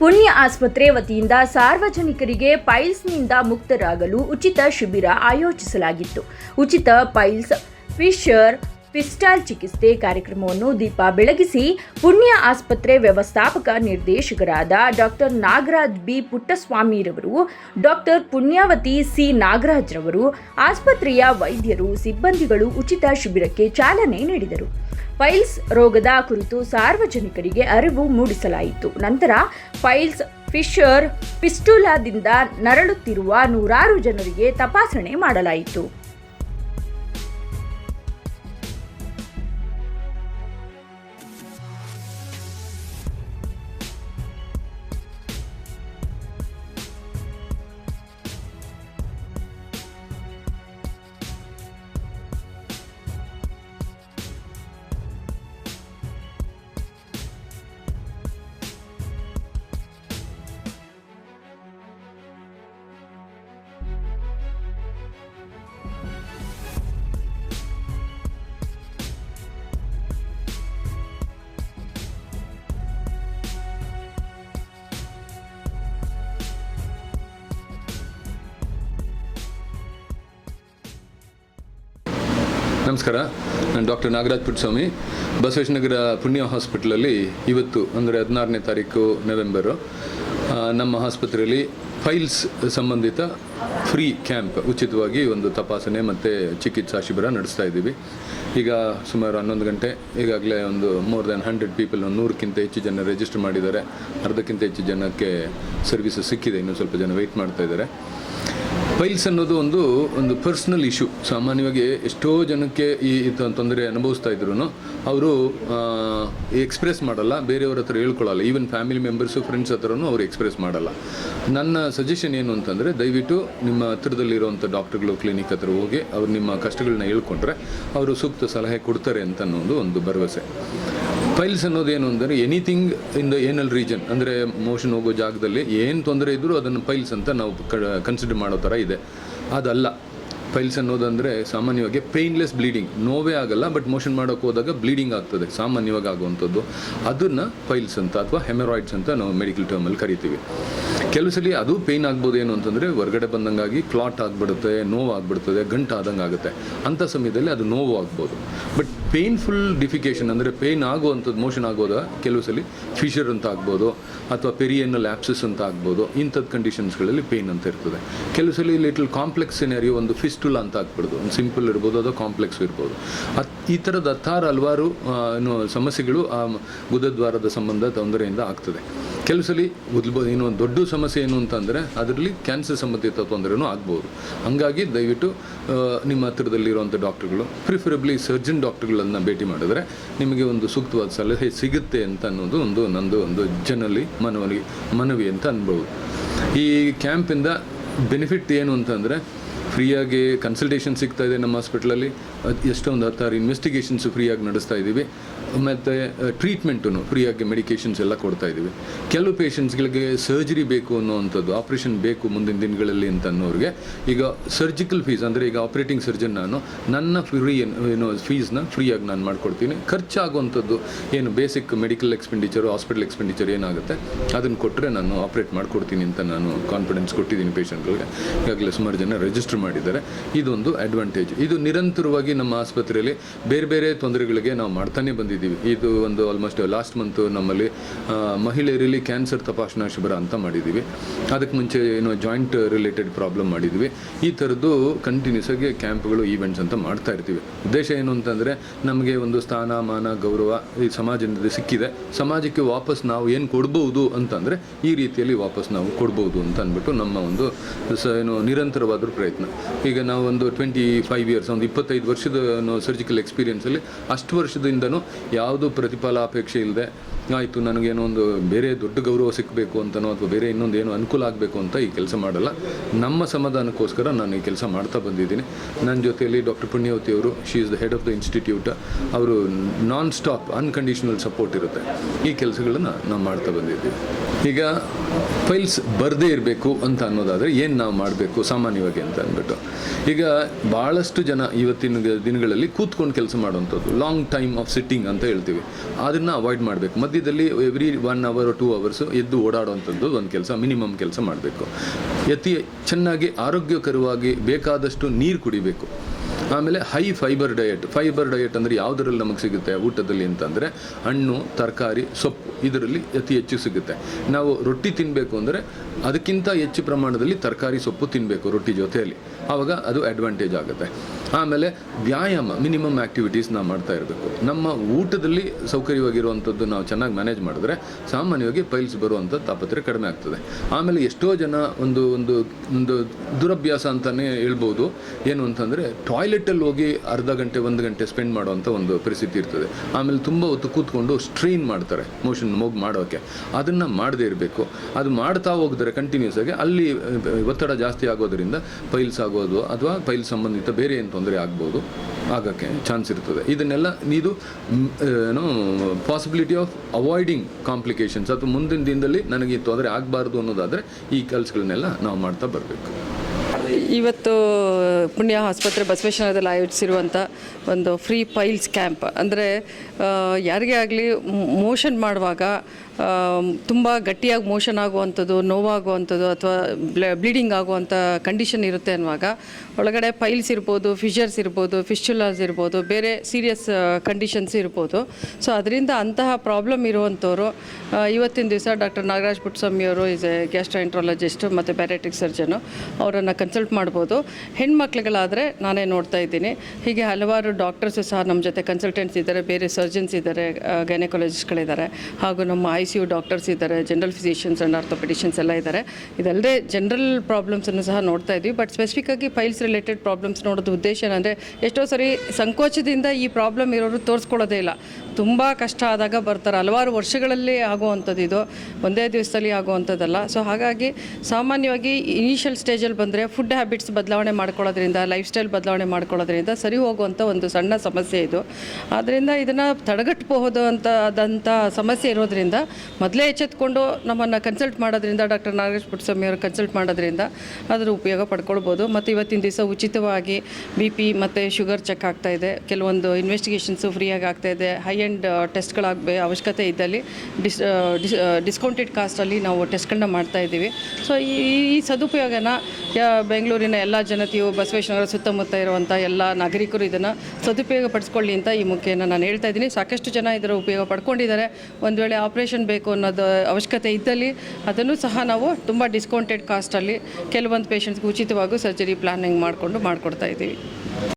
ಪುಣ್ಯ ಆಸ್ಪತ್ರೆ ವತಿಯಿಂದ ಸಾರ್ವಜನಿಕರಿಗೆ ಪೈಲ್ಸ್ನಿಂದ ಮುಕ್ತರಾಗಲು ಉಚಿತ ಶಿಬಿರ ಆಯೋಜಿಸಲಾಗಿತ್ತು. ಉಚಿತ ಪೈಲ್ಸ್ ಫಿಶರ್ ಪಿಸ್ಟಾಲ್ ಚಿಕಿತ್ಸೆ ಕಾರ್ಯಕ್ರಮವನ್ನು ದೀಪ ಬೆಳಗಿಸಿ ಪುಣ್ಯ ಆಸ್ಪತ್ರೆ ವ್ಯವಸ್ಥಾಪಕ ನಿರ್ದೇಶಕರಾದ ಡಾಕ್ಟರ್ ನಾಗರಾಜ್ ಬಿ ಪುಟ್ಟಸ್ವಾಮಿರವರು ಡಾಕ್ಟರ್ ಪುಣ್ಯಾವತಿ ಸಿ ನಾಗರಾಜ್ರವರು ಆಸ್ಪತ್ರೆಯ ವೈದ್ಯರು, ಸಿಬ್ಬಂದಿಗಳು ಉಚಿತ ಶಿಬಿರಕ್ಕೆ ಚಾಲನೆ ನೀಡಿದರು. ಪೈಲ್ಸ್ ರೋಗದ ಕುರಿತು ಸಾರ್ವಜನಿಕರಿಗೆ ಅರಿವು ಮೂಡಿಸಲಾಯಿತು. ನಂತರ ಫೈಲ್ಸ್ ಫಿಶರ್ ಪಿಸ್ಟುಲಾದಿಂದ ನರಳುತ್ತಿರುವ ನೂರಾರು ಜನರಿಗೆ ತಪಾಸಣೆ ಮಾಡಲಾಯಿತು. ನಮಸ್ಕಾರ. ನಾನು ಡಾಕ್ಟರ್ ನಾಗರಾಜ್ ಪುಟ್ಸ್ವಾಮಿ ಬಸವೇಶ್ವರ ಪುಣ್ಯ ಹಾಸ್ಪಿಟಲಲ್ಲಿ ಇವತ್ತು ಅಂದರೆ ಹದಿನಾರನೇ ತಾರೀಕು ನವೆಂಬರು ನಮ್ಮ ಆಸ್ಪತ್ರೆಯಲ್ಲಿ ಫೈಲ್ಸ್ ಸಂಬಂಧಿತ ಫ್ರೀ ಕ್ಯಾಂಪ್ ಉಚಿತವಾಗಿ ಒಂದು ತಪಾಸಣೆ ಮತ್ತು ಚಿಕಿತ್ಸಾ ಶಿಬಿರ ನಡೆಸ್ತಾ ಇದ್ದೀವಿ. ಈಗ ಸುಮಾರು ಹನ್ನೊಂದು ಗಂಟೆ, ಈಗಾಗಲೇ ಒಂದು ಮೋರ್ ದ್ಯಾನ್ ಹಂಡ್ರೆಡ್ ಪೀಪಲ್ ಒಂದು ನೂರಕ್ಕಿಂತ ಹೆಚ್ಚು ಜನ ರಿಜಿಸ್ಟರ್ ಮಾಡಿದ್ದಾರೆ. ಅರ್ಧಕ್ಕಿಂತ ಹೆಚ್ಚು ಜನಕ್ಕೆ ಸರ್ವಿಸಸ್ ಸಿಕ್ಕಿದೆ. ಇನ್ನೂ ಸ್ವಲ್ಪ ಜನ ವೆಯ್ಟ್ ಮಾಡ್ತಾ ಇದ್ದಾರೆ. ಫೈಲ್ಸ್ ಅನ್ನೋದು ಒಂದು ಒಂದು ಪರ್ಸ್ನಲ್ ಇಶ್ಯೂ ಸಾಮಾನ್ಯವಾಗಿ ಎಷ್ಟೋ ಜನಕ್ಕೆ ಈ ತೊಂದರೆ ಅನುಭವಿಸ್ತಾ ಇದ್ರು ಅವರು ಎಕ್ಸ್ಪ್ರೆಸ್ ಮಾಡಲ್ಲ, ಬೇರೆಯವ್ರ ಹತ್ರ ಹೇಳ್ಕೊಳ್ಳಲ್ಲ ಈವನ್ ಫ್ಯಾಮಿಲಿ ಮೆಂಬರ್ಸು ಫ್ರೆಂಡ್ಸ್ ಹತ್ರನೂ ಅವ್ರು ಎಕ್ಸ್ಪ್ರೆಸ್ ಮಾಡಲ್ಲ. ನನ್ನ ಸಜೆಷನ್ ಏನು ಅಂತಂದರೆ, ದಯವಿಟ್ಟು ನಿಮ್ಮ ಹತ್ರದಲ್ಲಿರುವಂಥ ಡಾಕ್ಟರ್ಗಳು ಕ್ಲಿನಿಕ್ ಹತ್ರ ಹೋಗಿ ಅವ್ರು ನಿಮ್ಮ ಕಷ್ಟಗಳನ್ನ ಹೇಳ್ಕೊಂಡ್ರೆ, ಅವರು ಸೂಕ್ತ ಸಲಹೆ ಕೊಡ್ತಾರೆ ಅಂತ ಅನ್ನೋದು ಒಂದು ಭರವಸೆ. ಫೈಲ್ಸ್ ಅನ್ನೋದೇನು ಅಂದರೆ anything in the anal region ಅಂದರೆ ಮೋಷನ್ ಹೋಗೋ ಜಾಗದಲ್ಲಿ ಏನು ತೊಂದರೆ ಇದ್ದರೂ ಅದನ್ನು ಫೈಲ್ಸ್ ಅಂತ ನಾವು ಕನ್ಸಿಡರ್ ಮಾಡೋ ಥರ ಇದೆ. ಅದಲ್ಲ. ಫೈಲ್ಸ್ ಅನ್ನೋದಂದರೆ ಸಾಮಾನ್ಯವಾಗಿ ಪೇಯ್ನ್ಲೆಸ್ ಬ್ಲೀಡಿಂಗ್ ನೋವೇ ಆಗಲ್ಲ ಬಟ್ ಮೋಷನ್ ಮಾಡೋಕೆ ಹೋದಾಗ ಬ್ಲೀಡಿಂಗ್ ಆಗ್ತದೆ. ಸಾಮಾನ್ಯವಾಗಿ ಆಗುವಂಥದ್ದು. ಅದನ್ನು ಫೈಲ್ಸ್ ಅಂತ ಅಥವಾ ಹೆಮರಾಯ್ಡ್ಸ್ ಅಂತ ನಾವು ಮೆಡಿಕಲ್ ಟರ್ಮಲ್ಲಿ ಕರಿತೀವಿ. ಕೆಲವು ಸಲ ಅದು ಪೇಯ್ನ್ ಆಗ್ಬೋದು ಏನು ಅಂತಂದರೆ ಹೊರಗಡೆ ಬಂದಂಗಾಗಿ ಕ್ಲಾಟ್ ಆಗಿಬಿಡುತ್ತೆ ನೋವು ಆಗಿಬಿಡ್ತದೆ ಗಂಟು ಆದಂಗೆ ಆಗುತ್ತೆ ಅಂಥ ಸಮಯದಲ್ಲಿ ಅದು ನೋವು ಆಗ್ಬೋದು. ಬಟ್ ಪೇಯ್ನ್ಫುಲ್ ಡಿಫಿಕೇಶನ್ ಅಂದರೆ ಪೇಯ್ನ್ ಆಗುವಂಥದ್ದು ಮೋಷನ್ ಆಗೋದ ಕೆಲವು ಸಲ ಫಿಶರ್ ಅಂತ ಆಗ್ಬೋದು, ಅಥವಾ ಪೆರಿಯನ್ನ ಲ್ಯಾಪ್ಸಸ್ ಅಂತ ಆಗ್ಬೋದು ಇಂಥದ್ದು ಕಂಡೀಷನ್ಸ್ಗಳಲ್ಲಿ ಪೇಯ್ನ್ ಅಂತ ಇರ್ತದೆ. ಕೆಲವು ಸಲ ಲಿಟಲ್ ಕಾಂಪ್ಲೆಕ್ಸ್ ಸಿನಾರಿಯೋ ಒಂದು ಫಿಸ್ಟುಲ್ ಅಂತ ಆಗ್ಬಿಡ್ದು. ಒಂದು ಸಿಂಪಲ್ ಇರ್ಬೋದು, ಅಥವಾ ಕಾಂಪ್ಲೆಕ್ಸ್ ಇರ್ಬೋದು. ಅತ್, ಈ ಥರದ ಹತ್ತಾರು ಹಲವಾರು ಸಮಸ್ಯೆಗಳು ಆ ಗುದದ್ವಾರದ ಸಂಬಂಧ ತೊಂದರೆಯಿಂದ ಆಗ್ತದೆ. ಕೆಲವು ಸಲ ಉದ್ಬೋದು ಒಂದು ದೊಡ್ಡ ಸಮಸ್ಯೆ ಏನು ಅಂತಂದರೆ ಅದರಲ್ಲಿ ಕ್ಯಾನ್ಸರ್ ಸಂಬಂಧಿತ ತೊಂದರೆನೂ ಆಗ್ಬೋದು. ಹಾಗಾಗಿ ದಯವಿಟ್ಟು ನಿಮ್ಮ ಹತ್ತಿರದಲ್ಲಿರುವಂಥ ಡಾಕ್ಟರ್ಗಳು ಪ್ರಿಫರೆಬ್ಲಿ ಸರ್ಜನ್ ಡಾಕ್ಟರ್ಗಳನ್ನು ಭೇಟಿ ಮಾಡಿದ್ರೆ ನಿಮಗೆ ಒಂದು ಸೂಕ್ತವಾದ ಸಲಹೆ ಸಿಗುತ್ತೆ ಅಂತ ಅನ್ನೋದು ಒಂದು ನಂದು ಒಂದು ಜನರಲ್ಲಿ ಮನವಿ ಮನವಿ ಅಂತ ಅನ್ಬೋದು. ಈ ಕ್ಯಾಂಪಿಂದ ಬೆನಿಫಿಟ್ ಏನು ಅಂತಂದರೆ ಫ್ರೀಯಾಗಿ ಕನ್ಸಲ್ಟೇಷನ್ ಸಿಗ್ತಾ ಇದೆ ನಮ್ಮ ಹಾಸ್ಪಿಟ್ಲಲ್ಲಿ ಎಷ್ಟೊಂದು ಹತ್ತಾರು ಇನ್ವೆಸ್ಟಿಗೇಷನ್ಸ್ ಫ್ರೀಯಾಗಿ ನಡೆಸ್ತಾ ಇದ್ದೀವಿ. ಮತ್ತು ಟ್ರೀಟ್ಮೆಂಟು ಫ್ರೀಯಾಗಿ ಮೆಡಿಕೇಷನ್ಸ್ ಎಲ್ಲ ಕೊಡ್ತಾ ಇದ್ದೀವಿ. ಕೆಲವು ಪೇಷಂಟ್ಸ್ಗಳಿಗೆ ಸರ್ಜರಿ ಬೇಕು ಅನ್ನೋವಂಥದ್ದು ಆಪ್ರೇಷನ್ ಬೇಕು ಮುಂದಿನ ದಿನಗಳಲ್ಲಿ ಅಂತ ಅನ್ನೋರಿಗೆ, ಈಗ ಸರ್ಜಿಕಲ್ ಫೀಸ್ ಅಂದರೆ ಈಗ ಆಪ್ರೇಟಿಂಗ್ ಸರ್ಜನ್ ನಾನು, ನನ್ನ ಫ್ರೀ ಏನು ಫೀಸ್ನ ಫ್ರೀಯಾಗಿ ನಾನು ಮಾಡ್ಕೊಡ್ತೀನಿ. ಖರ್ಚಾಗುವಂಥದ್ದು ಏನು basic medical expenditure hospital expenditure ಏನಾಗುತ್ತೆ, ಅದನ್ನು ಕೊಟ್ಟರೆ ನಾನು ಆಪ್ರೇಟ್ ಮಾಡ್ಕೊಡ್ತೀನಿ ಅಂತ ನಾನು ಕಾನ್ಫಿಡೆನ್ಸ್ ಕೊಟ್ಟಿದ್ದೀನಿ ಪೇಷಂಟ್ಗಳಿಗೆ ಈಗಾಗಲೇ ಸುಮಾರು ಜನ ರಿಜಿಸ್ಟರ್ ಮಾಡಿದ್ದಾರೆ. ಇದೊಂದು ಅಡ್ವಾಂಟೇಜ್ ಇದು ನಿರಂತರವಾಗಿ ನಮ್ಮ ಆಸ್ಪತ್ರೆಯಲ್ಲಿ ಬೇರೆ ಬೇರೆ ತೊಂದರೆಗಳಿಗೆ ನಾವು ಮಾಡ್ತಾನೆ ಬಂದಿದ್ದೀವಿ. ಇದು ಒಂದು ಆಲ್ಮೋಸ್ಟ್ ಲಾಸ್ಟ್ ಮಂತ್ ನಮ್ಮಲ್ಲಿ ಮಹಿಳೆಯರಲ್ಲಿ ಕ್ಯಾನ್ಸರ್ ತಪಾಸಣಾ ಶಿಬಿರ ಅಂತ ಮಾಡಿದ್ದೀವಿ. ಅದಕ್ಕೆ ಮುಂಚೆ ಏನೋ ಜಾಯಿಂಟ್ ರಿಲೇಟೆಡ್ ಪ್ರಾಬ್ಲಮ್ ಮಾಡಿದ್ವಿ ಈ ಥರದ್ದು ಕಂಟಿನ್ಯೂಸ್ ಆಗಿ ಕ್ಯಾಂಪ್ಗಳು ಈವೆಂಟ್ಸ್ ಅಂತ ಮಾಡ್ತಾ ಇರ್ತೀವಿ. ಉದ್ದೇಶ ಏನು ಅಂತಂದರೆ, ನಮಗೆ ಒಂದು ಸ್ಥಾನಮಾನ ಗೌರವ ಈ ಸಮಾಜದಿಂದ ಸಿಕ್ಕಿದೆ. ಸಮಾಜಕ್ಕೆ ವಾಪಸ್ ನಾವು ಏನು ಕೊಡ್ಬೋದು ಅಂತಂದರೆ, ಈ ರೀತಿಯಲ್ಲಿ ವಾಪಸ್ ನಾವು ಕೊಡ್ಬೋದು ಅಂತ ಅಂದ್ಬಿಟ್ಟು ನಮ್ಮ ಒಂದು ಏನು ನಿರಂತರವಾದ ಪ್ರಯತ್ನ. ಈಗ ನಾವು ಒಂದು ಟ್ವೆಂಟಿ ಫೈವ್ ಇಯರ್ಸ್ ಒಂದು ಇಪ್ಪತ್ತೈದು ವರ್ಷದ ಸರ್ಜಿಕಲ್ ಎಕ್ಸ್ಪೀರಿಯನ್ಸಲ್ಲಿ ಅಷ್ಟು ವರ್ಷದಿಂದನೂ ಯಾವುದು ಪ್ರತಿಫಲಾಪೇಕ್ಷೆ ಇಲ್ಲದೆ, ಆಯಿತು, ನನಗೇನೋ ಒಂದು ಬೇರೆ ದೊಡ್ಡ ಗೌರವ ಸಿಕ್ಕಬೇಕು ಅಂತನೋ ಅಥವಾ ಬೇರೆ ಇನ್ನೊಂದು ಏನೋ ಅನುಕೂಲ ಆಗಬೇಕು ಅಂತ ಈ ಕೆಲಸ ಮಾಡಲ್ಲ. ನಮ್ಮ ಸಮಾಧಾನಕ್ಕೋಸ್ಕರ ನಾನು ಈ ಕೆಲಸ ಮಾಡ್ತಾ ಬಂದಿದ್ದೀನಿ. ನನ್ನ ಜೊತೆಯಲ್ಲಿ ಡಾಕ್ಟರ್ ಪುಣ್ಯವತಿ ಅವರು she is the head of the institute ಅವರು ನಾನ್ ಸ್ಟಾಪ್ ಅನ್ಕಂಡೀಷನಲ್ ಸಪೋರ್ಟ್ ಇರುತ್ತೆ. ಈ ಕೆಲಸಗಳನ್ನು ನಾವು ಮಾಡ್ತಾ ಬಂದಿದ್ದೀವಿ. ಈಗ ಫೈಲ್ಸ್ ಬರದೇ ಇರಬೇಕು ಅಂತ ಅನ್ನೋದಾದರೆ ಏನು ನಾವು ಮಾಡಬೇಕು ಸಾಮಾನ್ಯವಾಗಿ ಅಂತ ಅಂದ್ಬಿಟ್ಟು. ಈಗ ಭಾಳಷ್ಟು ಜನ ಇವತ್ತಿನ ದಿನಗಳಲ್ಲಿ ಕೂತ್ಕೊಂಡು ಕೆಲಸ ಮಾಡುವಂಥದ್ದು. ಲಾಂಗ್ ಟೈಮ್ ಆಫ್ ಸಿಟ್ಟಿಂಗ್ ಅಂತ ಹೇಳ್ತೀವಿ. ಅದನ್ನು ಅವಾಯ್ಡ್ ಮಾಡಬೇಕು. ಮಧ್ಯದಲ್ಲಿ every one hour two hours ಎದ್ದು ಓಡಾಡುವಂಥದ್ದು ಒಂದು ಕೆಲಸ ಮಿನಿಮಮ್ ಕೆಲಸ ಮಾಡಬೇಕು. ಅತಿ ಚೆನ್ನಾಗಿ ಆರೋಗ್ಯಕರವಾಗಿ ಬೇಕಾದಷ್ಟು ನೀರು ಕುಡಿಬೇಕು. ಆಮೇಲೆ high fibre diet fibre diet ಅಂದರೆ ಯಾವುದರಲ್ಲಿ ನಮಗೆ ಸಿಗುತ್ತೆ? ಊಟದಲ್ಲಿ ಅಂತಂದರೆ ಹಣ್ಣು, ತರಕಾರಿ, ಸೊಪ್ಪು ಇದರಲ್ಲಿ ಅತಿ ಹೆಚ್ಚು ಸಿಗುತ್ತೆ. ನಾವು ರೊಟ್ಟಿ ತಿನ್ನಬೇಕು ಅಂದರೆ ಅದಕ್ಕಿಂತ ಹೆಚ್ಚು ಪ್ರಮಾಣದಲ್ಲಿ ತರಕಾರಿ, ಸೊಪ್ಪು ತಿನ್ನಬೇಕು ರೊಟ್ಟಿ ಜೊತೆಯಲ್ಲಿ. ಆವಾಗ ಅದು ಅಡ್ವಾಂಟೇಜ್ ಆಗುತ್ತೆ. ಆಮೇಲೆ ವ್ಯಾಯಾಮ ಮಿನಿಮಮ್ ಆ್ಯಕ್ಟಿವಿಟೀಸ್ ನಾವು ಮಾಡ್ತಾ ಇರಬೇಕು. ನಮ್ಮ ಊಟದಲ್ಲಿ ಸೌಕರ್ಯವಾಗಿರುವಂಥದ್ದು ನಾವು ಚೆನ್ನಾಗಿ ಮ್ಯಾನೇಜ್ ಮಾಡಿದ್ರೆ ಸಾಮಾನ್ಯವಾಗಿ ಪೈಲ್ಸ್ ಬರುವಂಥ ತಾಪತ್ರೆ ಕಡಿಮೆ ಆಗ್ತದೆ. ಆಮೇಲೆ ಎಷ್ಟೋ ಜನ ಒಂದು ಒಂದು ಒಂದು ದುರಭ್ಯಾಸ ಅಂತಲೇ ಹೇಳ್ಬೋದು. ಏನು ಅಂತಂದರೆ ಟಾಯ್ಲೆಟಲ್ಲಿ ಹೋಗಿ ಅರ್ಧ ಗಂಟೆ, ಒಂದು ಗಂಟೆ ಸ್ಪೆಂಡ್ ಮಾಡುವಂಥ ಒಂದು ಪರಿಸ್ಥಿತಿ ಇರ್ತದೆ. ಆಮೇಲೆ ತುಂಬ ಹೊತ್ತು ಕೂತ್ಕೊಂಡು ಸ್ಟ್ರೈನ್ ಮಾಡ್ತಾರೆ ಮೋಷನ್ ಮೂಗ್ ಮಾಡೋಕ್ಕೆ ಅದನ್ನು ಮಾಡದೇ ಇರಬೇಕು. ಅದು ಮಾಡ್ತಾ ಹೋಗಿದ್ರೆ ಕಂಟಿನ್ಯೂಸ್ ಆಗಿ, ಅಲ್ಲಿ ಒತ್ತಡ ಜಾಸ್ತಿ ಆಗೋದರಿಂದ ಪೈಲ್ಸ್ ಆಗೋದು ಅಥವಾ ಪೈಲ್ ಸಂಬಂಧಿತ ಬೇರೆ ಏನು ತೊಂದರೆ ಆಗ್ಬೋದು. ಆಗೋಕ್ಕೆ ಚಾನ್ಸ್ ಇರ್ತದೆ. ಇದನ್ನೆಲ್ಲ ಇದು ಏನು ಪಾಸಿಬಿಲಿಟಿ ಆಫ್ ಅವಾಯ್ಡಿಂಗ್ ಕಾಂಪ್ಲಿಕೇಶನ್ಸ್ ಅಥವಾ ಮುಂದಿನ ದಿನದಲ್ಲಿ ನನಗೆ ಈ ತೊಂದರೆ ಆಗಬಾರ್ದು ಅನ್ನೋದಾದರೆ ಈ ಕೆಲಸಗಳನ್ನೆಲ್ಲ ನಾವು ಮಾಡ್ತಾ ಬರಬೇಕು. ಇವತ್ತು, ಪುಣ್ಯ ಆಸ್ಪತ್ರೆ ಬಸವೇಶ್ವರದಲ್ಲಿ ಆಯೋಜಿಸಿರುವಂಥ ಒಂದು ಫ್ರೀ ಪೈಲ್ಸ್ ಕ್ಯಾಂಪ್ ಅಂದರೆ ಯಾರಿಗೇ ಆಗಲಿ, ಮೋಷನ್ ಮಾಡುವಾಗ ತುಂಬ ಗಟ್ಟಿಯಾಗಿ ಮೋಷನ್ ಆಗುವಂಥದ್ದು, ನೋವಾಗುವಂಥದ್ದು ಅಥವಾ ಬ್ಲೀಡಿಂಗ್ ಆಗುವಂಥ ಕಂಡೀಷನ್ ಇರುತ್ತೆ ಅನ್ನುವಾಗ, ಒಳಗಡೆ ಪೈಲ್ಸ್ ಇರ್ಬೋದು ಫಿಶರ್ಸ್ ಇರ್ಬೋದು ಫಿಶ್ಚುಲಾಸ್ ಇರ್ಬೋದು, ಬೇರೆ ಸೀರಿಯಸ್ ಕಂಡೀಷನ್ಸ್ ಇರ್ಬೋದು. ಸೊ ಅದರಿಂದ ಅಂತಹ ಪ್ರಾಬ್ಲಮ್ ಇರುವಂಥವ್ರು ಇವತ್ತಿನ ದಿವಸ ಡಾಕ್ಟರ್ ನಾಗರಾಜ್ ಪುಟ್ಸ್ವಾಮಿಯವರು ಇಸ್ ಎ ಗ್ಯಾಸ್ಟ್ರಾಂಟ್ರಾಲಜಿಸ್ಟ್ ಮತ್ತು ಬ್ಯಾರೆಟಿಕ್ ಸರ್ಜನು ಅವರನ್ನು ಕನ್ಸಲ್ಟ್ ಮಾಡ್ಬೋದು. ಹೆಣ್ಮಕ್ಳುಗಳಾದರೆ ನಾನೇ ನೋಡ್ತಾ ಇದ್ದೀನಿ. ಹೀಗೆ ಹಲವಾರು ಡಾಕ್ಟರ್ಸು ಸಹ ನಮ್ಮ ಜೊತೆ ಕನ್ಸಲ್ಟೆಂಟ್ಸ್ ಇದ್ದಾರೆ, ಬೇರೆ ಸರ್ಜನ್ಸ್ ಇದ್ದಾರೆ ಗೈನಕಾಲಜಿಸ್ಟ್ಗಳಿದ್ದಾರೆ ಹಾಗೂ ನಮ್ಮ ಐ ಯು ಡಾಕ್ಟರ್ಸ್ ಇದ್ದಾರೆ, ಜನರಲ್ ಫಿಸಿಷಿಯನ್ಸ್ ಆ್ಯಂಡ್ ಆರ್ಥೋಪೆಡಿಷನ್ಸ್ ಎಲ್ಲ ಇದ್ದಾರೆ. ಇದಲ್ಲದೆ ಜನರಲ್ ಪ್ರಾಬ್ಲಮ್ಸನ್ನು ಸಹ ನೋಡ್ತಾ ಇದ್ವಿ, ಬಟ್ ಸ್ಪೆಸಿಫಿಕ್ ಆಗಿ ಫೈಲ್ಸ್ ರಿಲೇಟೆಡ್ ಪ್ರಾಬ್ಲಮ್ಸ್ ನೋಡೋದು ಉದ್ದೇಶ ಏನಂದರೆ ಎಷ್ಟೋ ಸರಿ ಸಂಕೋಚದಿಂದ ಈ ಪ್ರಾಬ್ಲಮ್ ಇರೋರು ತೋರಿಸ್ಕೊಳ್ಳೋದೇ ಇಲ್ಲ. ತುಂಬ ಕಷ್ಟ ಆದಾಗ ಬರ್ತಾರೆ. ಹಲವಾರು ವರ್ಷಗಳಲ್ಲಿ ಆಗುವಂಥದ್ದು ಇದು. ಒಂದೇ ದಿವಸದಲ್ಲಿ ಆಗುವಂಥದ್ದಲ್ಲ. ಸೊ ಹಾಗಾಗಿ ಸಾಮಾನ್ಯವಾಗಿ ಇನಿಷಿಯಲ್ ಸ್ಟೇಜಲ್ಲಿ ಬಂದರೆ ಫುಡ್ ಹ್ಯಾಬಿಟ್ಸ್ ಬದಲಾವಣೆ ಮಾಡ್ಕೊಳ್ಳೋದ್ರಿಂದ ಲೈಫ್ ಸ್ಟೈಲ್ ಬದಲಾವಣೆ ಮಾಡ್ಕೊಳ್ಳೋದ್ರಿಂದ ಸರಿ ಹೋಗುವಂಥ ಒಂದು ಸಣ್ಣ ಸಮಸ್ಯೆ ಇದು. ಆದ್ದರಿಂದ ಇದನ್ನು ತಡೆಗಟ್ಟಬಹುದು ಅಂತ ಆದಂಥ ಸಮಸ್ಯೆ ಇರೋದ್ರಿಂದ ಮೊದಲೇ ಎಚ್ಚೆತ್ಕೊಂಡು ನಮ್ಮನ್ನು ಕನ್ಸಲ್ಟ್ ಮಾಡೋದ್ರಿಂದ, ಡಾಕ್ಟರ್ ನಾಗೇಶ್ ಪುಟ್ಟಸ್ವಾಮಿ ಅವರು ಕನ್ಸಲ್ಟ್ ಮಾಡೋದ್ರಿಂದ ಅದರ ಉಪಯೋಗ ಪಡ್ಕೊಳ್ಬೋದು. ಮತ್ತು ಇವತ್ತಿನ ದಿವಸ ಉಚಿತವಾಗಿ ಬಿ ಪಿ ಮತ್ತು ಶುಗರ್ ಚೆಕ್ ಆಗ್ತಾಯಿದೆ ಕೆಲವೊಂದು ಇನ್ವೆಸ್ಟಿಗೇಷನ್ಸು ಫ್ರೀಯಾಗಿ ಆಗ್ತಾಯಿದೆ ಹೈ ಎಂಡ್ ಟೆಸ್ಟ್ಗಳಾಗಬೇ ಅವಶ್ಯಕತೆ ಇದ್ದಲ್ಲಿ ಡಿಸ್ ಡಿಸ್ ಡಿಸ್ಕೌಂಟೆಡ್ ಕಾಸ್ಟಲ್ಲಿ ನಾವು ಟೆಸ್ಟ್ಗಳನ್ನ ಮಾಡ್ತಾ ಇದ್ದೀವಿ. ಸೊ ಈ ಈ ಸದುಪಯೋಗನ ಬೆಂಗಳೂರಿನ ಎಲ್ಲ ಜನತೆಯು ಬಸವೇಶ್ವರ ಸುತ್ತಮುತ್ತ ಇರುವಂಥ ಎಲ್ಲ ನಾಗರಿಕರು ಇದನ್ನು ಸದುಪಯೋಗ ಪಡಿಸ್ಕೊಳ್ಳಿ ಅಂತ ಈ ಮುಖ್ಯನ ನಾನು ಹೇಳ್ತಾ ಇದ್ದೀನಿ. ಸಾಕಷ್ಟು ಜನ ಇದರ ಉಪಯೋಗ ಪಡ್ಕೊಂಡಿದ್ದಾರೆ. ಒಂದು ವೇಳೆ ಆಪ್ರೇಷನ್ ಬೇಕು ಅನ್ನೋದು ಅವಶ್ಯಕತೆ ಇದ್ದಲ್ಲಿ ಅದನ್ನು ಸಹ ನಾವು ತುಂಬ ಡಿಸ್ಕೌಂಟೆಡ್ ಕಾಸ್ಟಲ್ಲಿ ಕೆಲವೊಂದು ಪೇಷಂಟ್ಸ್ಗೆ ಉಚಿತವಾಗೂ ಸರ್ಜರಿ ಪ್ಲಾನಿಂಗ್ ಮಾಡಿಕೊಂಡು ಮಾಡಿಕೊಡ್ತಾ ಇದ್ದೀವಿ.